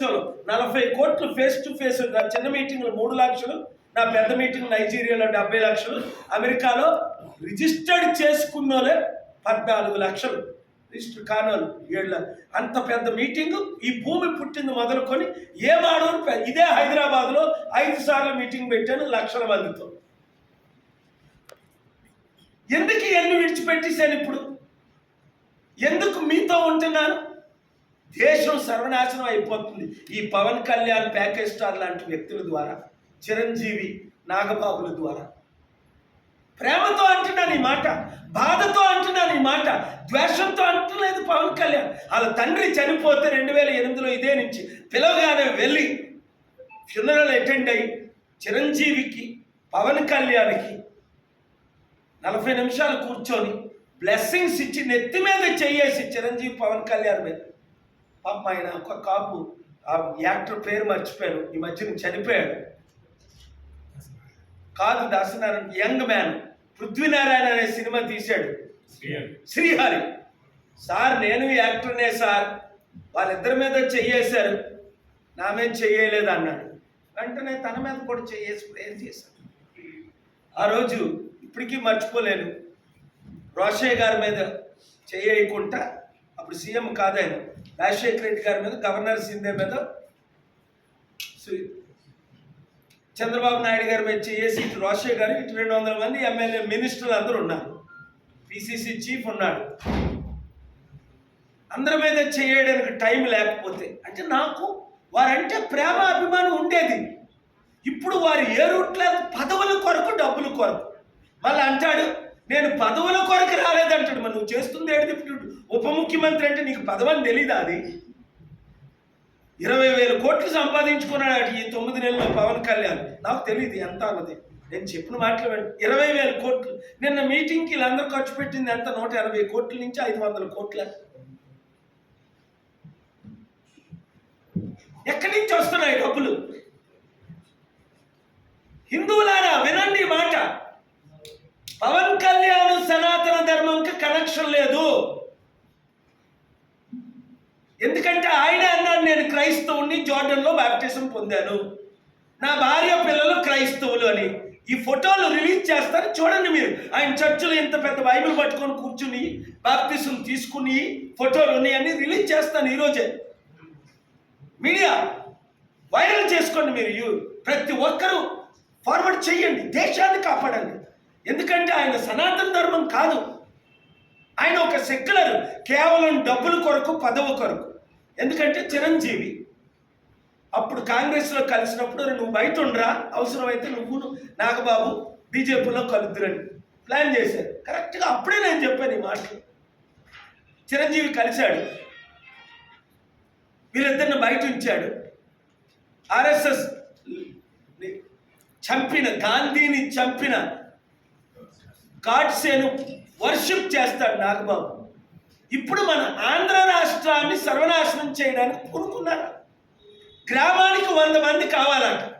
లక్షలు నలభై కోట్లు ఫేస్ టు ఫేస్ నా చిన్న మీటింగ్లు మూడు లక్షలు నా పెద్ద మీటింగ్ నైజీరియాలో డెబ్బై లక్షలు అమెరికాలో రిజిస్టర్డ్ చేసుకున్నోలే పద్నాలుగు లక్షలు. రిజిస్టర్ కానోలు ఏళ్ళ. అంత పెద్ద మీటింగ్ ఈ భూమి పుట్టింది మొదలుకొని ఏ మాడోని ఇదే హైదరాబాద్లో ఐదు సార్లు మీటింగ్ పెట్టాను లక్షల మందితో. ఎందుకు ఎన్ని విడిచిపెట్టేశాను ఇప్పుడు? ఎందుకు మీతో ఉంటున్నాను? దేశం సర్వనాశనం అయిపోతుంది. ఈ పవన్ కళ్యాణ్ ప్యాకేజ్ స్టార్ లాంటి వ్యక్తుల ద్వారా చిరంజీవి నాగబాబుల ద్వారా. ప్రేమతో అంటున్నాను ఈ మాట బాధతో అంటున్నాను ఈ మాట ద్వేషంతో అంటలేదు పవన్ కళ్యాణ్. వాళ్ళ తండ్రి చనిపోతే రెండు వేల ఎనిమిదిలో ఇదే నుంచి పిలవగానే వెళ్ళి ఫ్యూనరల్ అటెండ్ అయ్యి చిరంజీవికి పవన్ కళ్యాణ్కి నలభై నిమిషాలు కూర్చొని బ్లెస్సింగ్స్ ఇచ్చి నెత్తి మీద చెయ్యేసి చిరంజీవి పవన్ కళ్యాణ్ మీద పాపం ఆయన ఒక కాపు ఆ యాక్టర్ పేరు మర్చిపోయాను. ఈ మధ్యన చనిపోయాడు కాదు దాసనారాయణ యంగ్ మ్యాన్ పృథ్వీనారాయణ అనే సినిమా తీశాడు. శ్రీహరి. సార్ నేను యాక్టర్నే సార్. వాళ్ళిద్దరి మీద చెయ్యేశారు. నా మీద చెయ్యలేదు అన్నాడు. వెంటనే తన మీద కూడా చెయ్యేసి ప్రేర్ చేశాను ఆ రోజు ఇప్పటికీ మర్చిపోలేను. రోషయ్య గారి మీద చేయకుండా అప్పుడు సీఎం కాదాయన రాజశేఖర రెడ్డి గారి మీద గవర్నర్ సింధే మీద సు- చంద్రబాబు నాయుడు గారి మీద చేసి ఇటు రాజశేఖర్ గారు ఇటు రెండు వందల మంది ఎమ్మెల్యే మినిస్టర్లు అందరూ ఉన్నారు. పిసిసి చీఫ్ ఉన్నాడు. అందరి మీద చేయడానికి టైం లేకపోతే అంటే నాకు వారంటే ప్రేమ అభిమానం ఉండేది. ఇప్పుడు వారు ఏ రూట్లో పదవుల కొరకు డబ్బుల కొరకు. మళ్ళీ అంటాడు నేను పదవుల కొరకు రాలేదంటాడు మరి నువ్వు చేస్తుంది ఏంటి ఉప ముఖ్యమంత్రి అంటే నీకు పదవని తెలీదా అది? ఇరవై వేల కోట్లు సంపాదించుకున్నాడు అటు ఈ తొమ్మిది నెలల్లో పవన్ కళ్యాణ్. నాకు తెలియదు ఎంత అన్నది. నేను చెప్పిన మాటలు ఇరవై వేల కోట్లు. నిన్న మీటింగ్కి వీళ్ళందరూ ఖర్చు పెట్టింది ఎంత? నూట ఎనభై కోట్ల నుంచి ఐదు వందల కోట్ల. ఎక్కడి నుంచి వస్తున్నాయి డబ్బులు? హిందువులారా వినండి మాట పవన్ కళ్యాణ్ సనాతన ధర్మంకి కనెక్షన్ లేదు. ఎందుకంటే ఆయన అన్నాడు నేను క్రైస్తవుని జోర్డన్లో బ్యాప్టిజం పొందాను. నా భార్య పిల్లలు క్రైస్తవులు అని. ఈ ఫోటోలు రిలీజ్ చేస్తారు. చూడండి మీరు. ఆయన చర్చిలో ఇంత పెద్ద బైబిల్ పట్టుకొని కూర్చుని బాప్తిసం తీసుకుని ఫోటోలు ఉన్నాయని రిలీజ్ చేస్తాను ఈరోజే మీడియా వైరల్ చేసుకోండి మీరు. ప్రతి ఒక్కరూ ఫార్వర్డ్ చేయండి. దేశాన్ని కాపాడండి. ఎందుకంటే ఆయన సనాతన ధర్మం కాదు. ఆయన ఒక సెక్యులర్ కేవలం డబ్బుల కొరకు పదవ కొరకు. ఎందుకంటే చిరంజీవి అప్పుడు కాంగ్రెస్లో కలిసినప్పుడు నువ్వు బయట ఉండరా అవసరమైతే నువ్వు నాగబాబు బీజేపీలో కలుద్దురని ప్లాన్ చేశారు. కరెక్ట్గా అప్పుడే నేను చెప్పాను ఈ మాటలు. చిరంజీవి కలిశాడు. వీళ్ళిద్దరిని బయట ఉంచాడు. ఆర్ఎస్ఎస్ చంపిన గాంధీని చంపిన గాడ్సేను వర్షిప్ చేస్తాడు నాగబాబు. ఇప్పుడు మన ఆంధ్ర రాష్ట్రాన్ని సర్వనాశనం చేయడానికి కొనుక్కున్నారు గ్రామానికి వంద మంది కావాలంట.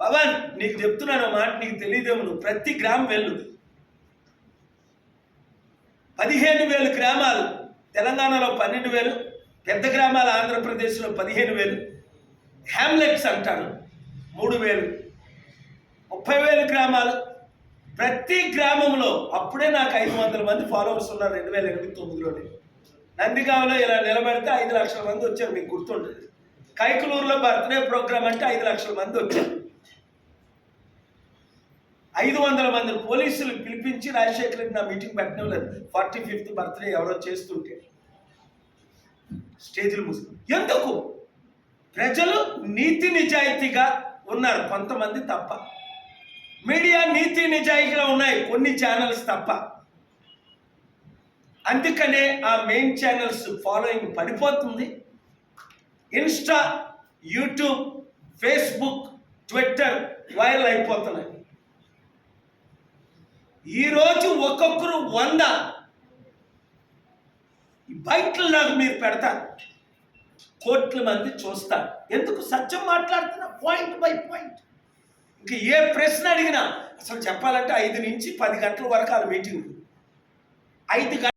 పవన్ నీకు చెప్తున్నాను మాట నీకు తెలియదేమో నువ్వు. ప్రతి గ్రామం వెళ్ళు. పదిహేను వేలు గ్రామాలు. తెలంగాణలో పన్నెండు వేలు పెద్ద గ్రామాలు ఆంధ్రప్రదేశ్లో పదిహేను వేలు. హ్యామ్లెట్స్ అంటారు. మూడు వేలు. ముప్పై వేలు గ్రామాలు. ప్రతి గ్రామంలో అప్పుడే నాకు ఐదు వందల మంది ఫాలోవర్స్ ఉన్నారు రెండు వేల ఎనిమిది తొమ్మిదిలోనే. నందిగామలో ఇలా నిలబెడితే ఐదు లక్షల మంది వచ్చారు మీకు గుర్తుంటుంది. కైకలూరులో బర్త్డే ప్రోగ్రామ్ అంటే ఐదు లక్షల మంది వచ్చారు. ఐదు వందల మంది పోలీసులు పిలిపించి రాజశేఖర్ రెడ్డి నా మీటింగ్ పెట్టడం లేదు ఫార్టీ ఫిఫ్త్ బర్త్డే ఎవరో చేస్తుంటే. స్టేజ్లు మూసి. ఎందుకు? ప్రజలు నీతి నిజాయితీగా ఉన్నారు కొంతమంది తప్ప. మీడియా నీతి నిజాయితీగా ఉన్నాయి. కొన్ని ఛానల్స్ తప్ప. అందుకనే ఆ మెయిన్ ఛానల్స్ ఫాలోయింగ్ పడిపోతుంది. Insta YouTube Facebook Twitter viral అయిపోతున్నాయి. ఈరోజు ఒక్కొక్కరు వంద. బయటలాగా మీరు పెడతారు. కోట్ల మంది చూస్తారు. ఎందుకు సత్యం మాట్లాడుతున్నా? పాయింట్ బై పాయింట్ ఇంక ఏ ప్రశ్న అడిగినా అసలు చెప్పాలంటే ఐదు నుంచి పది గంటల వరకు ఆ మీటింగ్ ఐదు గంటల